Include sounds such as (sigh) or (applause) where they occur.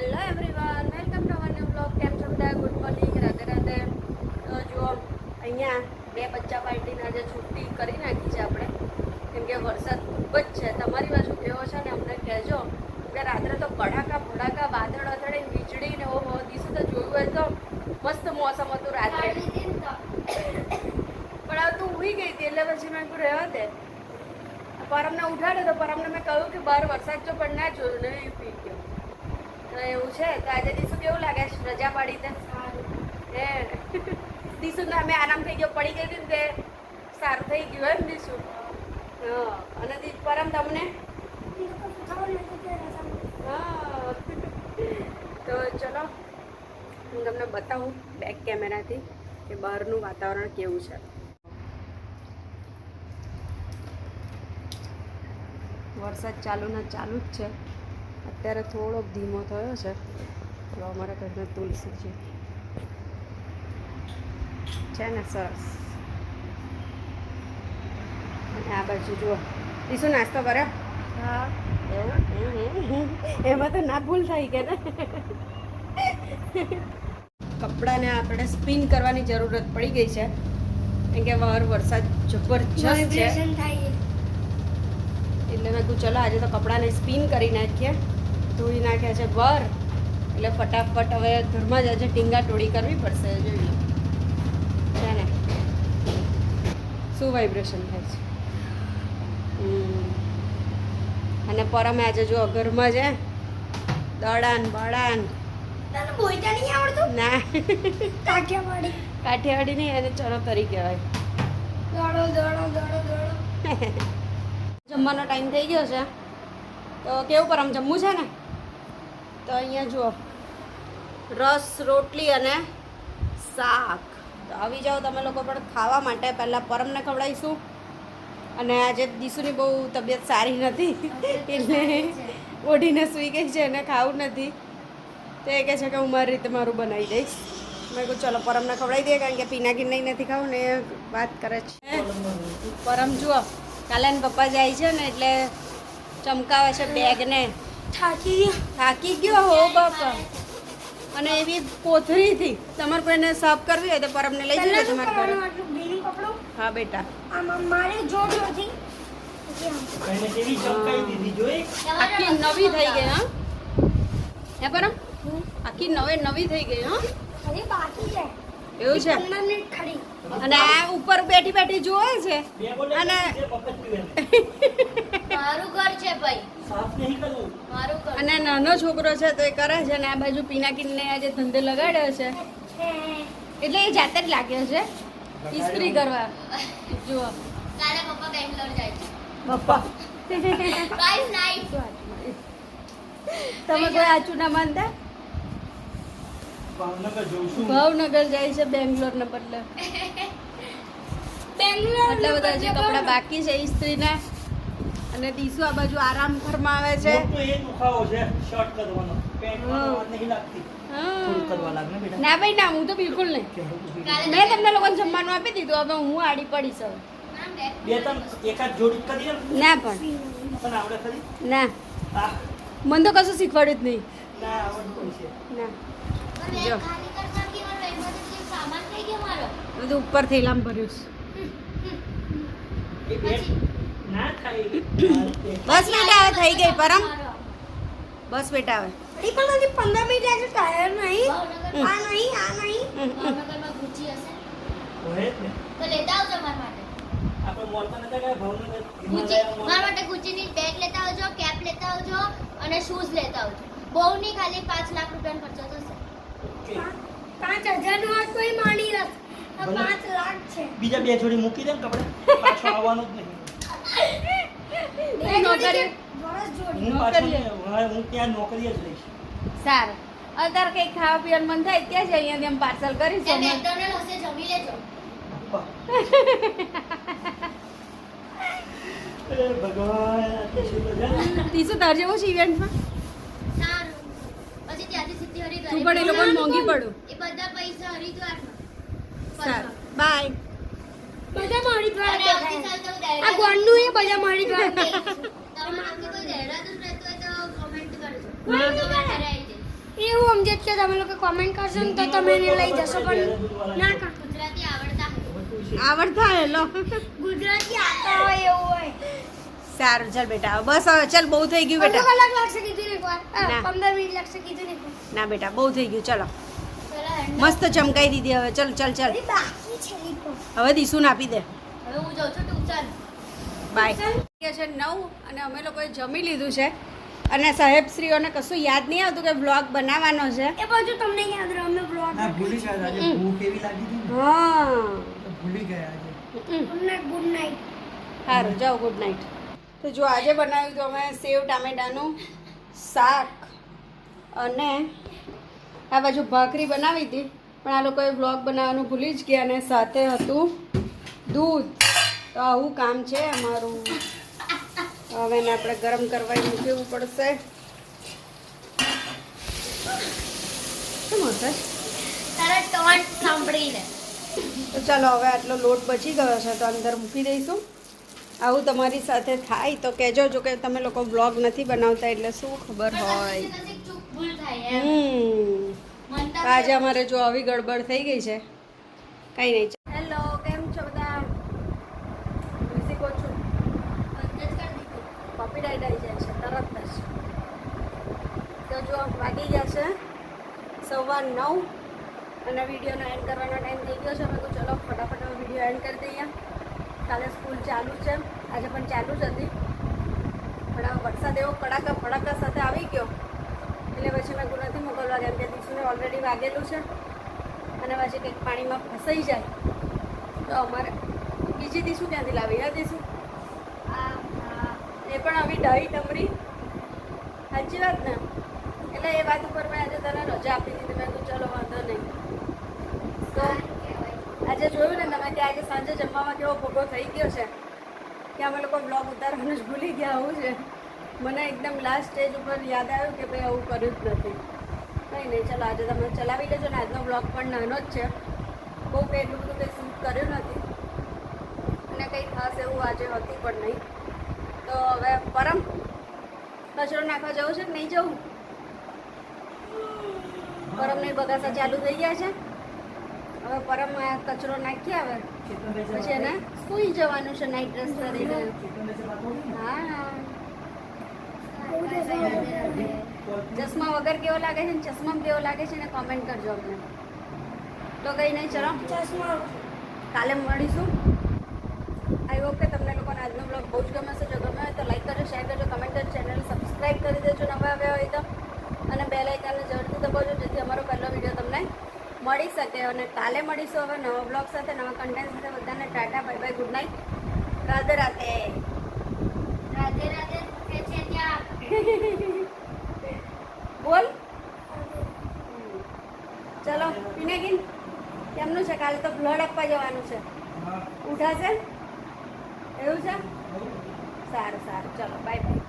Hello everyone welcome to our new blog કેમ છો બધા? Good morning Radhe Radhe. તો જુઓ અહીંયા બે બચ્ચા પાર્ટીને આજે છુટ્ટી કરી નાખી છે આપણે. કેમ કે વરસાદ ખૂબ જ છે. તમારી બાજુ કેવો છે ને અમને કહેજો. કે રાત્રે તો કડાકા ભડાકા વાદળ અથડે વીજળી ને ઓહો દિવસે તો જોયું હોય તો મસ્ત મોસમ હતું રાત્રે. પણ હવે તું ઉઈ ગઈ હતી એટલે પછી મેં રહેવા દે. પરમને ઉઠાડ્યો તો પરમને મેં કહ્યું કે બહાર વરસાદ જો પણ ના જોયું ને એ પી ગયો એવું છે. તો આજે દિવસો કેવું લાગે છે, રજા પાડી તે ને. અમે આરામ થઈ ગયો, પડી ગઈ હતી ને તે સારું થઈ ગયું એમ હા, અને પરમ તમને? તો ચલો, હું તમને બતાવું બેક કેમેરાથી કે બહારનું વાતાવરણ કેવું છે. વરસાદ ચાલુ ને ચાલુ જ છે. અત્યારે થોડોક ધીમો થયો છે તો અમારા ઘરમાં તુલસી છે. ને સરસ. અને આ બાજુ જુઓ. એ શું નાસ્તો હમ. એમાં તો ના ભૂલ થઈ કે ને? કપડાને આપણે સ્પિન કરવાની જરૂરત પડી ગઈ છે. કેમ કે વાર વરસાદ જબરજસ્ત છે. થાય. એટલે મેં કહું ચલો આજે તો કપડાને સ્પિન કરી નાખીએ. ધોઈ નાખ્યા છે ઘર. એટલે ફટાફટ હવે ઘરમાં જ આજે ટીંગા ટોળી કરવી પડશે જોઈ લો. છે ને? શું વાઇબ્રેશન થાય છે. અને પરમે આજે જો ઘરમાં છે દડાન આવડતું? ના. કાઠિયાવાડી. કાઠિયાવાડી નહીં એને ચરો તરી કહેવાય. દોડો દોડો દોડો દોડો. જમવાનો ટાઈમ થઈ ગયો છે. તો કેવું પર આમ જમવું છે ને? તો અહીંયા જુઓ. રસ રોટલી અને શાક. તો આવી જાઓ તમે લોકો પણ ખાવા માટે. પહેલાં પરમને ખવડાવીશું. અને આજે દીસુની બહુ તબિયત સારી નથી. એટલે ઓઢીને સૂઈ ગઈ છે અને ખાવું નથી. તો એ કહે છે કે હું મારી રીતે મારું બનાવી દઈશ. મેં કહું ચલો પરમને ખવડાવી દઈએ કારણ કે નહીં નથી ખાવું ને એ વાત કરે છે. પરમ જુઓ કાલે એના પપ્પા જાય છે ને એટલે ચમકાવે છે બેગને. થાકી થાકી ગયો હો બાપા. અને એવી કોથળીથી તમારે કોઈને સાફ કરવી હોય તો પરમને લઈ જજો તમારે ઘરે. હા બેટા. આમ મારે દીધી જોઈ? આખી નવી થઈ ગઈ હા? હે પરમ? આખી નવે નવી થઈ ગઈ હા? હજી બાકી છે. એવું છે? અને આ ઉપર બેઠી બેઠી જોવે છે. અને-. (laughs) મારું ઘર છે ભાઈ. સાફ નહીં કરવું મારું ઘર. અને નાનો છોકરો છે તો એ કરે છે ને આ બાજુ પીનાકીને આજે ધંધે લગાડ્યો છે. એટલે એ જાતે જ લાગ્યો છે. ઇસ્ત્રી કરવા. જુઓ. કાલે પપ્પા બેંગ્લોર જાય છે. પપ્પા. ગાઈસ નાઈટ તમે કોઈ આચું ના માનતા? ભાવનગર જઉં ભાવનગર જાય છે બેંગ્લોર ને બદલે. (laughs) બેંગ્લોર આટલા બધા જે કપડા બાકી છે ઇસ્ત્રીના અને દીસુ આ બાજુ આરામ ફરમાવે છે. એ દુખાવો છે શર્ટ કરવાનો. પેન્ટ નહીં લાગતી. હા. થોડું કરવા લાગે ને બેટા? ના ભાઈ ના હું તો બિલકુલ નહીં. મેં તમને લોકોને જમવાનું આપી દીધું હવે હું આડી પડી હવે બે. બે ત્રણ એકાદ જોડી કરી ના પણ. તને આવડે ખરી? ના. મને તો કશું શીખવાડ્યું જ નહીં. ના આવડતું છે. જો. બધું ઉપર થેલામ ભર્યું છે. બસ બેટા હવે થઈ ગઈ પરમ. બસ બેટા હવે. હજી પણ હજી પંદર મિનિટ આજે ટાયર નહીં આ નહીં આ નહીં. ભાવનગરમાં ગુચી હશે. હોય ને. તો લેતા આવજો મારા માટે. આપણે મોલમાં નતા ગયા ભાવનગર ગુચી મારા માટે ગુચીની બેગ લેતા આવજો કેપ લેતા આવજો અને શૂઝ લેતા આવજો. બહુ નહીં ખાલી પાંચ લાખ રૂપિયાનો ખર્ચો થશે. ઓકે. પાંચ હજારનું કોઈ માની રસ આ પાંચ લાખ છે. બીજા બે જોડી મૂકી દે ને કપડે. પાછો આવવાનું જ નહીં. નોકરી- જોડી કે વરસ જોડી. હું પાછો નોકરીએ. નહીં, હવે હું ત્યાં નોકરી જ લઈશ. સારું. અત્યારે કંઈક ખાવા પીવાનું મન થાય ત્યાં જ અહીંયાથી આમ પાર્સલ કરીશું જમી લેજો. તીસુ તાર જેવું છે ઇવેન્ટમાં સારું. પછી ત્યાંથી સીધી હરિદ્વાર તું પણ એ લોકોને મોંઘી પડું. એ બધા પૈસા હરિદ્વારમાં સારું. બાય બધા મારી દ્વારા આ દહેરાદૂન એ બધા મારી દ્વારા. (laughs) એવું સમજે છે તમે લોકો કોમેન્ટ કરશો ને તો તમે એને લઈ જશો પણ ના કા ગુજરાતી આવડતા આવડતા હે લો ગુજરાતી આવતા હોય એવું હોય. સારું ચાલ બેટા બસ હવે ચાલ બહુ થઈ ગયું બેટા. કલાક લાગશે કીધું ને એકવાર. પંદર મિનિટ લાગશે કીધું ને ના બેટા બહુ થઈ ગયું ચલો. મસ્ત ચમકાઈ દીધી હવે. ચલ ચલ ચલ. અરે બાકી છે લીપો હવે દીસું આપી દે. હવે હું જાઉં છું ટ્યુશન બાય છે નવ અને અમે લોકોએ જમી લીધું છે. અને સાહેબ શ્રીઓને કશું યાદ નહીં આવતું કે બ્લોગ બનાવવાનો છે. એ બાજુ તમને યાદ રહે અમે બ્લોગ ના ભૂલી ગયા આજે હમ. ભૂખ એવી લાગી હતી હા. ભૂલી ગયા આજે. Good night good night. સારું જાઓ ગુડ નાઇટ. તો જો આજે બનાવ્યું તો અમે સેવ ટામેટાનું શાક અને આ બાજુ ભાખરી બનાવી હતી પણ આ લોકોએ બ્લોગ બનાવવાનું ભૂલી જ ગયા અને સાથે હતું દૂધ. તો આવું કામ છે અમારું. હવે એને આપણે ગરમ કરવા મૂકવું પડશે. શું હશે સાંભળીને. તો ચાલો હવે આટલો લોટ બચી ગયો છે તો અંદર મૂકી દઈશું. આવું તમારી સાથે થાય તો કહેજો જો કે તમે લોકો બ્લોગ નથી બનાવતા એટલે શું ખબર હોય. હમ. આજે અમારે જો આવી ગડબડ થઈ ગઈ છે. કંઈ નહીં હેલો, કેમ છો બધા? શીખો છું કોપીરાઇટ આવી જાય છે, તરત જ. તો જો વાગી ગયા છે સવા નવ અને વિડીયોનો એન્ડ કરવાનો ટાઈમ થઈ ગયો છે. મેં તો ચલો ફટાફટ વીડિયો એન્ડ કરી દઈએ. કાલે સ્કૂલ ચાલુ છે. આજે પણ ચાલુ જ હતી. પણ વરસાદ એવો કડાકા ફડાકા સાથે આવી ગયો. એટલે પછી મેં કહું નથી મોકલવા કેમ કે દીશુને ઓલરેડી વાગેલું છે. અને પછી કંઈક પાણીમાં ફસાઈ જાય. તો અમારે બીજી દીશું ક્યાંથી લાવી? હા. દીશું એ પણ આવી ડાઈ ડમરી સાચી વાત ને? એટલે એ વાત ઉપર મેં આજે તને રજા આપી દીધી. મેં તું ચલો વાંધો નહીં. તો આજે જોયું ને તમે કે આજે સાંજે જમવામાં કેવો ભોગો થઈ ગયો છે. કે અમે લોકો બ્લોગ ઉતારવાનું જ ભૂલી ગયા આવું છે. મને એકદમ લાસ્ટ સ્ટેજ ઉપર યાદ આવ્યું કે ભાઈ આવું કર્યું જ નથી. કંઈ નહીં, ચાલો આજે તમે ચલાવી લેજો ને. આજનો બ્લોગ પણ નાનો જ છે. બહુ કંઈ એટલું બધું કંઈ શૂટ કર્યું નથી. અને કંઈ ખાસ એવું આજે હતી પણ નહીં. તો હવે પરમ, કચરો નાખવા જવું છે કે નહીં જવું? પરમની બગાસા ચાલુ થઈ ગયા છે. હવે પરમ કચરો નાખી આવે. પછી એને સૂઈ જવાનું છે નાઇટ ડ્રેસ કરીને. હા. ચશ્મા વગર કેવો લાગે છે ને? ચશ્મામાં કેવો લાગે છે ને? કોમેન્ટ કરજો અમને. તો કંઈ નહીં ચલો. ચશ્મા. કાલે મળીશું. આઈ હોપ કે તમને લોકોને આજનો બ્લોગ બહુ જ ગમે છે જો ગમે હોય તો લાઈક કરજો શેર કરજો કમેન્ટ કરજો ચેનલ સબસ્ક્રાઈબ કરી દેજો નવા આવ્યા હોય તો. અને બે લાઇકનને જરૂરથી દબાવજો જેથી અમારો પહેલો વીડિયો તમને મળી શકે. અને કાલે મળીશું હવે નવા બ્લોગ સાથે નવા કન્ટેન્ટ સાથે. બધાને tata bye bye good night Radhe Radhe Radhe Radhe છે ત્યાં? બોલ. ચલો પિનાકીન કેમનું છે? કાલે તો બ્લડ આપવા જવાનું છે. ઉઠાશે? એવું છે? સારું સારું. ચલો બાય બાય